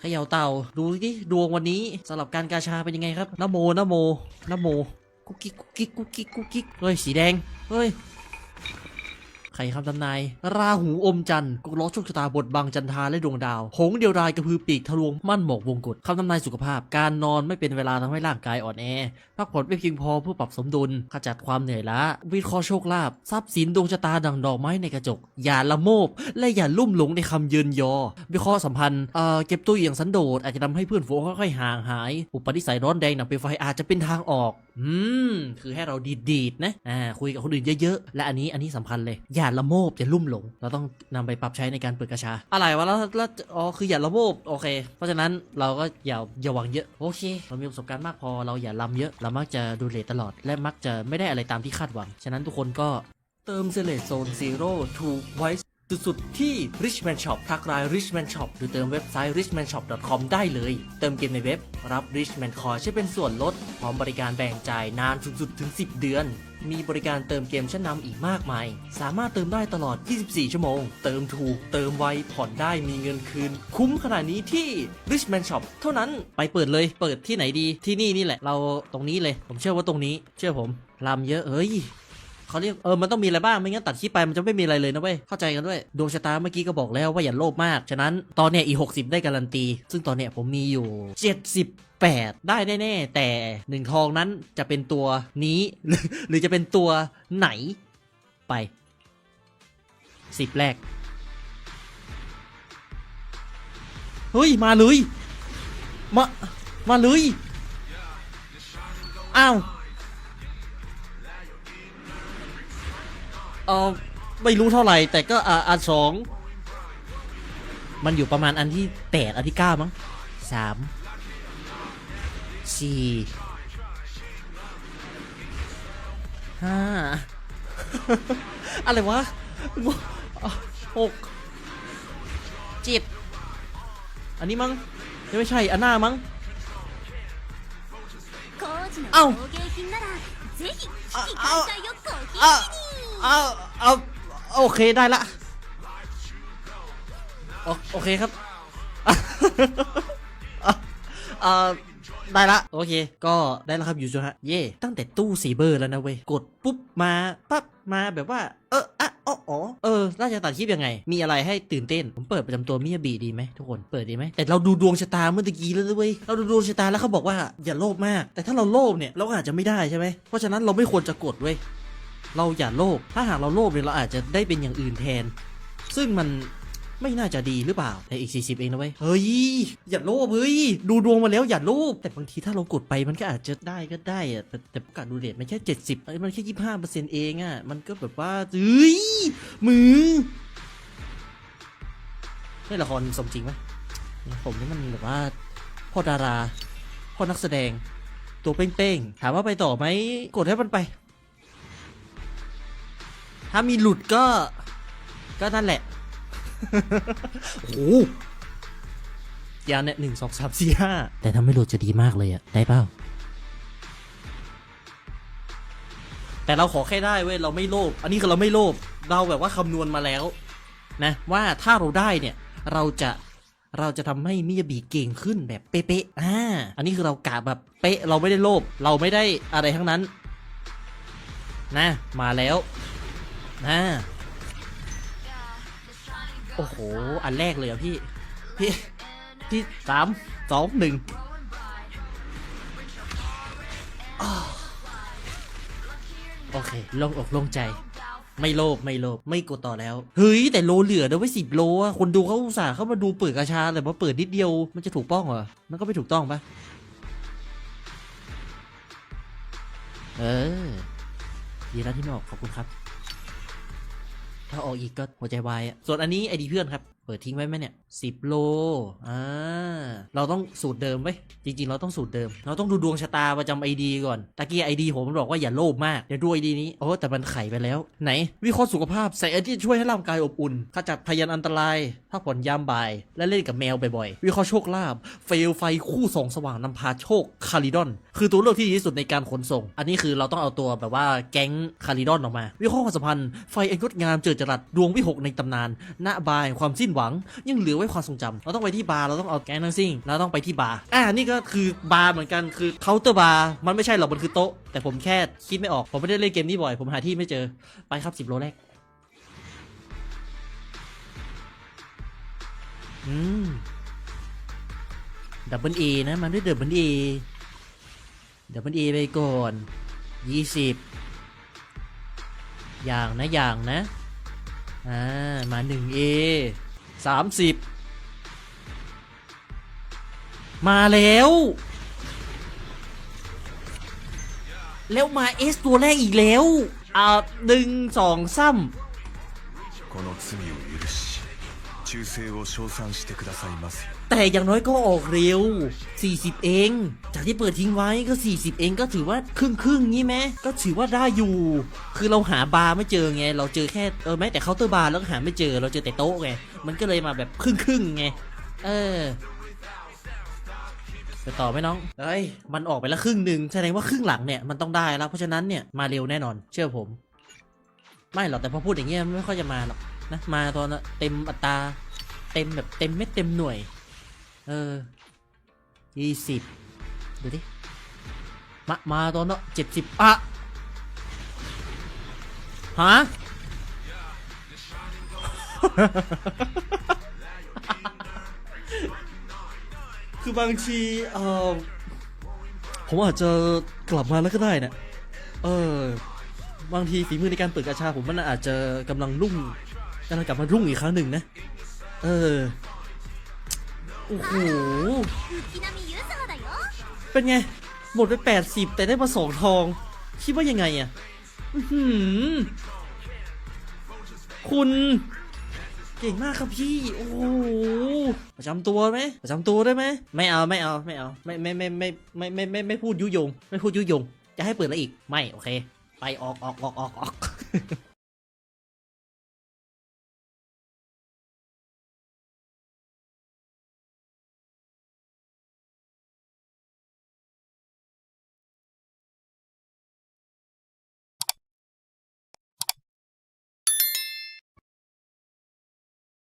เขย่าเต่าดูดิดวงวันนี้สำหรับการกาชาเป็นยังไงครับนโมนโมนโมกุ๊กกิ๊กกุ๊กกิ๊กกุ๊กกิ๊กกุ๊กกิ๊กเฮ้ยสีแดงเฮ้ย ใครคำทำนาย ราหูอมจันทร์กุล้อโชคชะตาบทบังจันทาและดวงดาว หงเดียวดายกระพือปีกทะลวงมั่นหมอกวงกฏคำทำนายสุขภาพ การนอนไม่เป็นเวลาทำให้ร่างกายอ่อนแอ พักผ่อนไม่เพียงพอเพื่อปรับสมดุล ขจัดความเหนื่อยล้า วิเคราะห์โชคลาภ ทรัพย์สินดวงชะตาดังดอกไม้ในกระจก อย่าละโมบ และอย่าลุ่มหลงในคำเยินยอ วิเคราะห์สัมพันธ์ เอ่อ เก็บตัวอย่างสันโดษอาจจะทำให้เพื่อนฝูงค่อยๆห่างหาย อุปนิสัยร้อนแดงหนักเป็นไฟอาจจะเป็นทางออก อืม คือให้เราดีดๆนะ อ่า คุยกับคนอื่นเยอะๆ และอันนี้ อันนี้สำคัญเลย อย่าละโมบอย่าลุ่มหลง เราต้องนำไปปรับใช้ในการเปิดกระชา อะไรวะแล้วแล้วอ๋อคืออย่าละโมบโอเค เพราะฉะนั้นเราก็อย่าอย่าหวังเยอะโอเค เรามีประสบการณ์มากพอเราอย่าลำเยอะ เรามักจะดูเลทตลอด และมักจะไม่ได้อะไรตามที่คาดหวัง ฉะนั้นทุกคนก็เติมเซเลตโซนซีโร่ถูกไว้สุดๆที่ Richman Shop ทักราย Richman Shop หรือเติมเว็บไซต์ richmanshop.com ได้เลย เติมเกมในเว็บ รับ Richman Coin ใช้เป็นส่วนลดพร้อมบริการแบ่งจ่ายนานสุดๆถึง 10 เดือน มีบริการเติมเกมชั้นนำอีกมากมาย สามารถเติมได้ตลอด 24 ชั่วโมง เติมถูก เติมไว ผ่อนได้มีเงินคืน คุ้มขนาดนี้ที่ Richman Shop เท่านั้น ไปเปิดเลย เปิดที่ไหนดี ที่นี่นี่แหละ เราตรงนี้เลย ผมเชื่อว่าตรงนี้ เชื่อผมลำเยอะ เฮ้ย เขาเรียกเออมันต้องมีอะไรบ้างไม่งั้นตัดคลิปไปมันจะไม่มีอะไรเลยนะเว้ยเข้าใจกันด้วยดวงชะตาเมื่อกี้ก็บอกแล้วว่าอย่าโลภมาก ฉะนั้นตอนเนี้ยอีหกสิบได้การันตี ซึ่งตอนเนี้ยผมมีอยู่เจ็ดสิบแปดได้แน่ๆแต่หนึ่งทองนั้นจะเป็นตัวนี้หรือหรือจะเป็นตัวไหนไปสิบแรกเฮ้ย มาเลย มา มาเลย อ้าว เออไม่รู้เท่าไหร่ แต่ก็อ่าอันสองมันอยู่ประมาณอันที่แปดอันที่เก้ามั้งสามสี่ห้าอะไรวะหกเจ็ดอันนี้มั้งยังไม่ใช่อันหน้ามั้งเอ้าเอ้า เอาเอาโอเคได้ละโอโอเคครับเอ่อได้ละ โอเค ก็ได้แล้วครับยูจูฮะ เย่ตั้งแต่ตู้สีเบอร์แล้วนะเว้ย กดปุ๊บมาปั๊บมาแบบว่า เอออะอ๋ออ๋อเออราชตัดคลิปยังไง มีอะไรให้ตื่นเต้น ผมเปิดประจำตัวมิยาบีดีไหมทุกคนเปิดดีไหมแต่เราดูดวงชะตาเมื่อตะกี้แล้วนะเว้ยเราดูดวงชะตาแล้วเขาบอกว่าอย่าโลภมาก แต่ถ้าเราโลภเนี่ยเราอาจจะไม่ได้ใช่ไหมเพราะฉะนั้นเราไม่ควรจะกดเว้ย เราอย่าโลภถ้าหากเราโลภเนี่ยเราอาจจะได้เป็นอย่างอื่นแทน ซึ่งมันไม่น่าจะดีหรือเปล่าแต่อีก 40 เองนะเว้ย เฮ้ย อย่าโลภเฮ้ย ดูดวงมาแล้วอย่าโลภแต่บางทีถ้าเรากดไปมันก็อาจจะได้ก็ได้อะแต่แต่ประกาศดูเรทมันแค่ 70 มันแค่ 25เปอร์เซ็นต์เองอะมันก็แบบว่าเฮ้ยมือนี่ละครสมจริงไหมผมนี่มันแบบว่าพ่อดาราพ่อนักแสดง ตัวเป้งๆ ถามว่าไปต่อไหมกดให้มันไป ถ้ามีหลุดก็ ก็นั่นแหละ โอ้โหยาเนี่ยหนึ่งสองสามสี่ห้าแต่ถ้าไม่หลุดจะดีมากเลยอะได้เปล่าแต่เราขอแค่ได้เว้ยเราไม่โลภอันนี้คือเราไม่โลภเราแบบว่าคำนวณมาแล้ว นะว่าถ้าเราได้เนี่ย เราจะเราจะทำให้มิยาบิเก่งขึ้นแบบเป๊ะๆอ่าอันนี้คือเรากะแบบเป๊ะเราไม่ได้โลภเราไม่ได้อะไรทั้งนั้น นะ มาแล้ว นะโอ้โห อันแรกเลยอะพี่ พี่ พี่สามสองหนึ่งโอเคโลงอกโลงใจ ไม่โลภไม่โลภไม่กดต่อแล้ว เฮ้ย แต่โลเหลือนะไว้สิบโลอะคนดูเขาอุตส่าห์เข้ามาดูเปิดกระชาแต่ว่าเปิดนิดเดียวมันจะถูกต้องเหรอ มันก็ไม่ถูกต้องปะเออ ดีแล้วที่ไม่ออกขอบคุณครับ ถ้าออกอีกก็หัวใจวายอะส่วนอันนี้ไอดีเพื่อนครับ เปิดทิ้งไว้ไหมเนี่ยสิบโลอ่าเราต้องสูตรเดิมไว้จริง ๆ เราต้องสูตรเดิม เราต้องดูดวงชะตาประจำไอดีก่อนตะกี้ไอดีผมมันบอกว่าอย่าโลภมากเดี๋ยวดูไอดีนี้โอ้แต่มันไขไปแล้ว ไหน วิเคราะห์สุขภาพใส่ไอที่ช่วยให้ร่างกายอบอุ่นขจัดพยันอันตรายพักผ่อนยามบ่าย และเล่นกับแมวบ่อยๆวิเคราะห์โชคลาภเฟลไฟคู่ส่องสว่างนำพาโชคคาริดอน คือตัวเลือกที่ดีที่สุดในการขนส่ง อันนี้คือเราต้องเอาตัวแบบว่าแก๊งคาริดอนออกมา วิเคราะห์ความสัมพันธ์ไฟอันงดงามเจิดจรัสดวงวิหกในตำนานณบายความสิ้นหวัง ยังเหลือไว้ความทรงจำเราต้องไปที่บาร์เราต้องเอาแก๊งทั้งซิ่งเราต้องไปที่บาร์อ่านี่ก็คือบาร์เหมือนกันคือเคาน์เตอร์บาร์มันไม่ใช่หรอกมันคือโต๊ะ แต่ผมแค่คิดไม่ออกผมไม่ได้เล่นเกมนี้บ่อย ผมหาที่ไม่เจอไปครับสิบโลแรกอืมดับเบิลเอนะมันด้วยดับเบิลเอดับเบิลเอไปก่อนยี่สิบอย่างนะอย่างนะ อ่า มาหนึ่งเอ สามสิบมาแล้ว แล้วมาเอสตัวแรกอีกแล้ว อ่าหนึ่งสองซ้ำ この罪を許し忠誠を称賛してくださいますよ แต่อย่างน้อยก็ออกเร็ว 40 เอง จากที่เปิดทิ้งไว้ก็ 40 เองก็ถือว่าครึ่งครึ่งๆงี้ไหมก็ถือว่าได้อยู่ คือเราหาบาร์ไม่เจอไง เราเจอแค่เออแม้แต่เคาน์เตอร์บาร์แล้วก็หาไม่เจอ เราเจอแต่โต๊ะไง มันก็เลยมาแบบครึ่งครึ่งๆไง เออไปต่อไหมน้องเอ้ย มันออกไปแล้วครึ่งหนึ่งแสดงว่าครึ่งหลังเนี่ยมันต้องได้แล้ว เพราะฉะนั้นเนี่ยมาเร็วแน่นอน เชื่อผม ไม่หรอกแต่พอพูดอย่างเงี้ยไม่ค่อยจะมาหรอกนะ มาตอนเต็มอัตรา เต็มแบบเต็มเม็ดเต็มหน่วย เออยี่สิบดูดิ มา มาตอนเนาะเจ็ดสิบอะฮะคือบางทีเออผมอาจจะกลับมาแล้วก็ได้นะเออบางทีฝีมือในการเปิดกระชาผมมันอาจจะกำลังรุ่งกำลังกลับมารุ่งอีกครั้งหนึ่งนะ เออ โอ้โหเป็นไง หมดไป 80 แต่ได้มาสองทอง คิดว่ายังไงอะคุณ เก่งมากครับพี่ โอ้โหประจำตัวไหมประจำตัวได้ไหมไม่เอาไม่เอาไม่เอาไม่ไม่ไม่ไม่ไม่ไม่ไม่ไม่พูดยุยง ไม่พูดยุยง จะให้เปิดอะไรอีก ไม่ โอเค ไปออกออกออกออก